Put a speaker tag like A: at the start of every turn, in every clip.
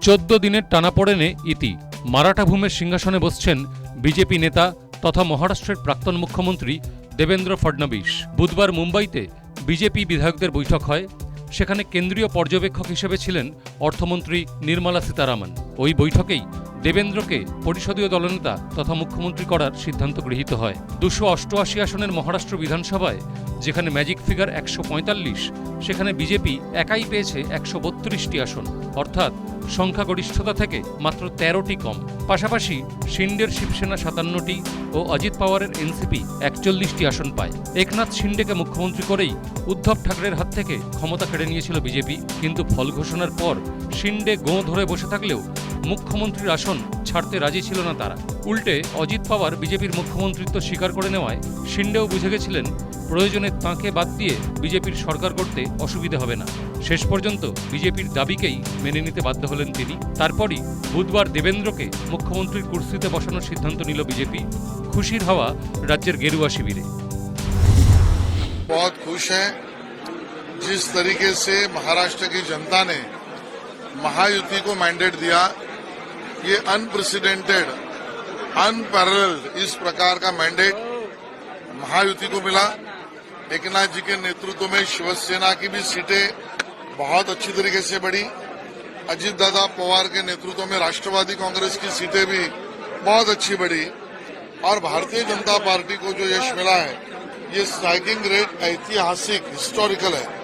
A: চোদ্দ দিনের টানাপোড়েনে ইতি। মারাঠা ভূমের সিংহাসনে বসছেন বিজেপি নেতা তথা মহারাষ্ট্রের প্রাক্তন মুখ্যমন্ত্রী দেবেন্দ্র ফডনবিস বুধবার মুম্বাইতে বিজেপি বিধায়কদের বৈঠক হয়। সেখানে কেন্দ্রীয় পর্যবেক্ষক হিসেবে ছিলেন অর্থমন্ত্রী নির্মলা সীতারামন। ওই বৈঠকেই দেবেন্দ্রকে পরিষদীয় দলনেতা তথা মুখ্যমন্ত্রী করার সিদ্ধান্ত গৃহীত হয়। দুশো অষ্টআশি আসনের মহারাষ্ট্র বিধানসভায়, যেখানে ম্যাজিক ফিগার একশো পঁয়তাল্লিশ, সেখানে বিজেপি একাই পেয়েছে একশো বত্রিশটি আসন। অর্থাৎ সংখ্যাগরিষ্ঠতা থেকে মাত্র তেরোটি কম। পাশাপাশি শিন্ডের শিবসেনা সাতান্নটি ও অজিত পাওয়ারের এনসিপি একচল্লিশটি আসন পায়। একনাথ শিন্ডেকে মুখ্যমন্ত্রী করেই উদ্ধব ঠাকরের হাত থেকে ক্ষমতা কেড়ে নিয়েছিল বিজেপি। কিন্তু ফল ঘোষণার পর শিন্ডে গোঁ ধরে বসে থাকলেও মুখ্যমন্ত্রীর আসন ছাড়তে রাজি ছিল না তারা উল্টে অজিত পাওয়ার বিজেপির মুখ্যমন্ত্রিত্ব স্বীকার করে নেওয়ায় শিন্ডেও বুঝে গেছিলেন প্রয়োজনে তাঁকে বাদ দিয়ে বিজেপির সরকার করতে অসুবিধা হবে না শেষ পর্যন্ত বিজেপির দাবিকেই মেনে নিতে বাধ্য হলেন তিনি তারপরই বুধবার দেবেন্দ্রকে মুখ্যমন্ত্রীর কুর্সিতে বসানোর সিদ্ধান্ত নিল বিজেপি খুশির হাওয়া রাজ্যের গেরুয়া শিবিরে
B: बहुत खुश हैं जिस तरीके से महाराष्ट्र की जनता ने महायुति को मैंडेट दिया ये अनप्रेसिडेंटेड अनपैरेलल्ड इस प्रकार का मैंडेट महायुति को मिला। एकनाथ जी के नेतृत्व में शिवसेना की भी सीटें बहुत अच्छी तरीके से बढ़ी। अजीत दादा पवार के नेतृत्व में राष्ट्रवादी कांग्रेस की सीटें भी बहुत अच्छी बढ़ी। और भारतीय जनता पार्टी को जो यश मिला है, ये स्ट्राइकिंग रेट ऐतिहासिक हिस्टोरिकल है।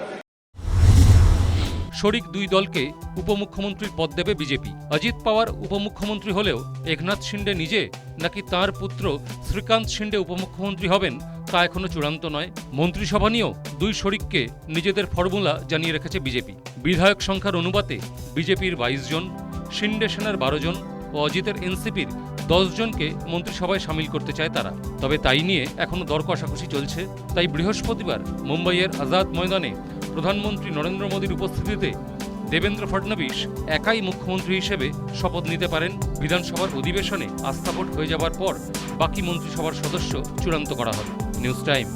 A: শরিক দুই দলকে উপমুখ্যমন্ত্রীর পদ দেবে বিজেপি। অজিত পাওয়ার উপমুখ্যমন্ত্রী হলেও একনাথ শিন্ডে নিজে, নাকি তার পুত্র শ্রীকান্ত শিন্ডে উপমুখ্যমন্ত্রী হবেন তা এখনও চূড়ান্ত নয়। মন্ত্রিসভা নিয়েও দুই শরিককে নিজেদের ফর্মুলা জানিয়ে রেখেছে বিজেপি। বিধায়ক সংখ্যার অনুপাতে বিজেপির বাইশ জন, শিন্ডে সেনার বারো জন ও অজিতের এনসিপির দশ জনকে মন্ত্রিসভায় সামিল করতে চায় তারা। তবে তাই নিয়ে এখনও দর কষাকষি চলছে। তাই বৃহস্পতিবার মুম্বাইয়ের আজাদ ময়দানে প্রধানমন্ত্রী নরেন্দ্র মোদীর উপস্থিতিতে দেবেন্দ্র ফডনবিস একাই মুখ্যমন্ত্রী হিসেবে শপথ নিতে পারেন। বিধানসভার অধিবেশনে আস্থা ভোট হয়ে যাবার পর বাকি মন্ত্রিসভার সদস্য চূড়ান্ত করা হবে। News time.